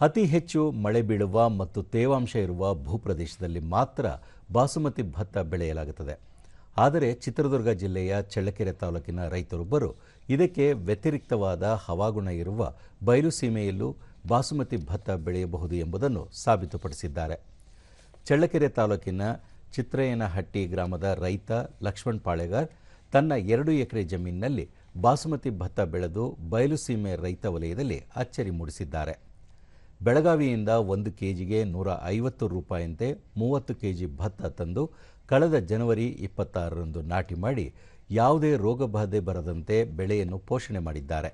ಅತಿ ಹೆಚ್ಚು ಮಳೆ ಬೀಳುವ ಮತ್ತು ತೇವಾಂಶ ಇರುವ ಭೂಪ್ರದೇಶದಲ್ಲಿ ಮಾತ್ರ ಬಾಸುಮತಿ ಭತ್ತ ಬೆಳೆಯಲಾಗುತ್ತದೆ. ಆದರೆ ಚಿತ್ರದುರ್ಗ ಜಿಲ್ಲೆಯ ಚಳ್ಳಕೆರೆ ತಾಲೂಕಿನ ರೈತರೊಬ್ಬರು ಇದಕ್ಕೆ ವ್ಯತಿರಿಕ್ತವಾದ ಹವಾಗುಣ ಇರುವ ಬಯಲು ಸೀಮೆಯಲ್ಲೂ ಬಾಸುಮತಿ ಭತ್ತ ಬೆಳೆಯಬಹುದು ಎಂಬುದನ್ನು ಸಾಬೀತುಪಡಿಸಿದ್ದಾರೆ. ಚಳ್ಳಕೆರೆ ತಾಲೂಕಿನ ಚಿತ್ರಯ್ಯನಹಟ್ಟಿ ಗ್ರಾಮದ ರೈತ ಲಕ್ಷ್ಮಣ್ ಪಾಳೆಗಾರ್ ತನ್ನ ಎರಡು ಎಕರೆ ಜಮೀನಿನಲ್ಲಿ ಬಾಸುಮತಿ ಭತ್ತ ಬೆಳೆದು ಬಯಲುಸೀಮೆ ರೈತ ವಲಯದಲ್ಲಿ ಅಚ್ಚರಿ ಮೂಡಿಸಿದ್ದಾರೆ. ಬೆಳಗಾವಿಯಿಂದ ಒಂದು ಕೆಜಿಗೆ ನೂರ ಐವತ್ತು ರೂಪಾಯಿಯಂತೆ ಮೂವತ್ತು ಕೆಜಿ ಭತ್ತ ತಂದು ಕಳೆದ ಜನವರಿ ಇಪ್ಪತ್ತಾರರಂದು ನಾಟಿ ಮಾಡಿ ಯಾವುದೇ ರೋಗಬಾಧೆ ಬರದಂತೆ ಬೆಳೆಯನ್ನು ಪೋಷಣೆ ಮಾಡಿದ್ದಾರೆ.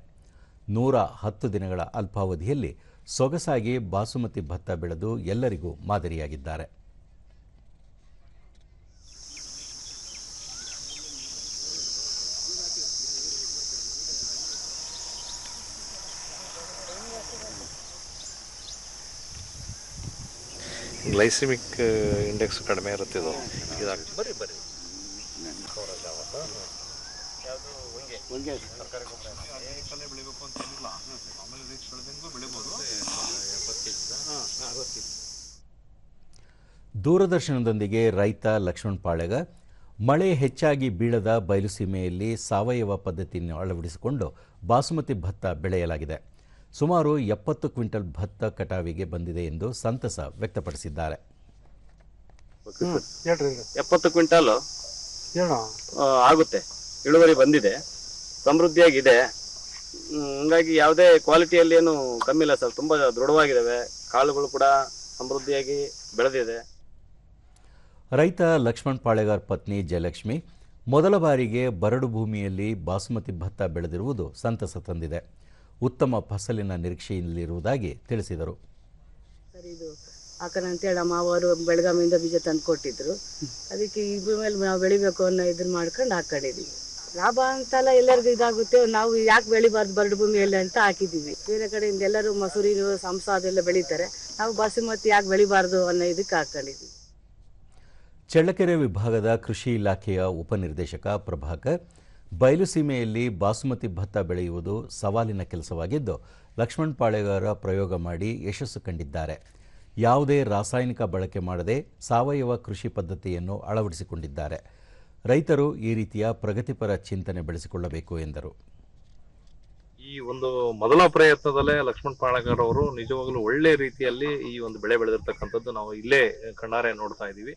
ನೂರ ಹತ್ತು ದಿನಗಳ ಅಲ್ಪಾವಧಿಯಲ್ಲಿ ಸೊಗಸಾಗಿ ಬಾಸುಮತಿ ಭತ್ತ ಬೆಳೆದು ಎಲ್ಲರಿಗೂ ಮಾದರಿಯಾಗಿದ್ದಾರೆ. ಗ್ಲೈಸಿಮಿಕ್ ಇಂಡೆಕ್ಸ್ ಕಡಿಮೆ ಇರುತ್ತೆ ಇದು. ಇದಾಗ್ತದೆ ಬರ್ರಿ ಬರ್ರಿ ದೂರದರ್ಶನದೊಂದಿಗೆ ರೈತ ಲಕ್ಷ್ಮಣ್ ಪಾಳೆಗ ಮಳೆ ಹೆಚ್ಚಾಗಿ ಬೀಳದ ಬಯಲುಸೀಮೆಯಲ್ಲಿ ಸಾವಯವ ಪದ್ಧತಿಯನ್ನು ಅಳವಡಿಸಿಕೊಂಡು ಬಾಸುಮತಿ ಭತ್ತ ಬೆಳೆಯಲಾಗಿದೆ. ಸುಮಾರು ಎಪ್ಪತ್ತು ಕ್ವಿಂಟಲ್ ಭತ್ತ ಕಟಾವಿಗೆ ಬಂದಿದೆ ಎಂದು ಸಂತಸ ವ್ಯಕ್ತಪಡಿಸಿದ್ದಾರೆ. ಎಪ್ಪತ್ತು ಕ್ವಿಂಟಲ್ ಹೇಳ ಆಗುತ್ತೆ. ಇಳುವರಿ ಬಂದಿದೆ. ಸಮೃದ್ಧಿಯಾಗಿದೆ. ಹಂಗಾಗಿ ಯಾವುದೇ ಕ್ವಾಲಿಟಿಯಲ್ಲಿ ಏನು ಕಮ್ಮಿ ಇಲ್ಲ ಸರ್. ತುಂಬಾ ದೃಢವಾಗಿದ್ದಾವೆ. ಕಾಳುಗಳು ಕೂಡ ಸಮೃದ್ಧಿಯಾಗಿ ಬೆಳೆದಿದೆ. ರೈತ ಲಕ್ಷ್ಮಣ್ ಪಾಳೆಗಾರ್ ಪತ್ನಿ ಜಯಲಕ್ಷ್ಮಿ ಮೊದಲ ಬಾರಿಗೆ ಬರಡು ಭೂಮಿಯಲ್ಲಿ ಬಾಸುಮತಿ ಭತ್ತ ಬೆಳೆದಿರುವುದು ಸಂತಸ ತಂದಿದೆ. ಉತ್ತಮ ಫಸಲಿನ ನಿರೀಕ್ಷೆಯಲ್ಲಿರುವುದಾಗಿ ತಿಳಿಸಿದರು. ಸರ್ ಇದು ಹಾಕೋಣ ಅಂತೇಳಿ ನಮ್ಮ ಅವರು ಬೆಳಗಾವಿಯಿಂದ ಬೀಜ ತಂದು ಕೊಟ್ಟಿದ್ರು. ಅದಕ್ಕೆ ಇದ್ರ ಮೇಲೆ ನಾವು ಬೆಳಿಬೇಕು ಅನ್ನೋ ಇದನ್ನ ಮಾಡ್ಕೊಂಡು ಹಾಕೊಂಡಿದ್ದೀವಿ ಲಾಭ ಅಂತೆಲ್ಲ ಎಲ್ಲರಿಗೂ ಇದಾಗುತ್ತೆ. ನಾವು ಯಾಕೆ ಬೆಳಿಬಾರ್ದು ಬರಡು ಭೂಮಿಯಲ್ಲಿ ಅಂತ ಹಾಕಿದ್ದೀವಿ ಬೇರೆ ಕಡೆಯಿಂದ ಎಲ್ಲರೂ ಮಸೂರಿ ಸಂಸ ಅದೆಲ್ಲ ಬೆಳಿತಾರೆ. ನಾವು ಬಾಸುಮತಿ ಯಾಕೆ ಬೆಳಿಬಾರ್ದು ಅನ್ನೋ ಇದಕ್ಕೆ ಹಾಕೊಂಡಿದ್ದೀವಿ ಚಳ್ಳಕೆರೆ ವಿಭಾಗದ ಕೃಷಿ ಇಲಾಖೆಯ ಉಪನಿರ್ದೇಶಕ ಪ್ರಭಾಕರ್ ಬಯಲುಸೀಮೆಯಲ್ಲಿ ಬಾಸುಮತಿ ಭತ್ತ ಬೆಳೆಯುವುದು ಸವಾಲಿನ ಕೆಲಸವಾಗಿದ್ದು, ಲಕ್ಷ್ಮಣ್ ಪಾಳೆಗಾರ ಪ್ರಯೋಗ ಮಾಡಿ ಯಶಸ್ಸು ಕಂಡಿದ್ದಾರೆ. ಯಾವುದೇ ರಾಸಾಯನಿಕ ಬಳಕೆ ಮಾಡದೆ ಸಾವಯವ ಕೃಷಿ ಪದ್ಧತಿಯನ್ನು ಅಳವಡಿಸಿಕೊಂಡಿದ್ದಾರೆ. ರೈತರು ಈ ರೀತಿಯ ಪ್ರಗತಿಪರ ಚಿಂತನೆ ಬೆಳೆಸಿಕೊಳ್ಳಬೇಕು ಎಂದರು. ಈ ಒಂದು ಮೊದಲ ಪ್ರಯತ್ನದಲ್ಲೇ ಲಕ್ಷ್ಮಣ್ ಪಾಳಗರ್ ಅವರು ನಿಜವಾಗ್ಲೂ ಒಳ್ಳೆ ರೀತಿಯಲ್ಲಿ ಈ ಒಂದು ಬೆಳೆ ಬೆಳೆದಿರ್ತಕ್ಕಂಥದ್ದು ನಾವು ಇಲ್ಲೇ ಕಣ್ಣಾರೆ ನೋಡ್ತಾ ಇದ್ದೀವಿ.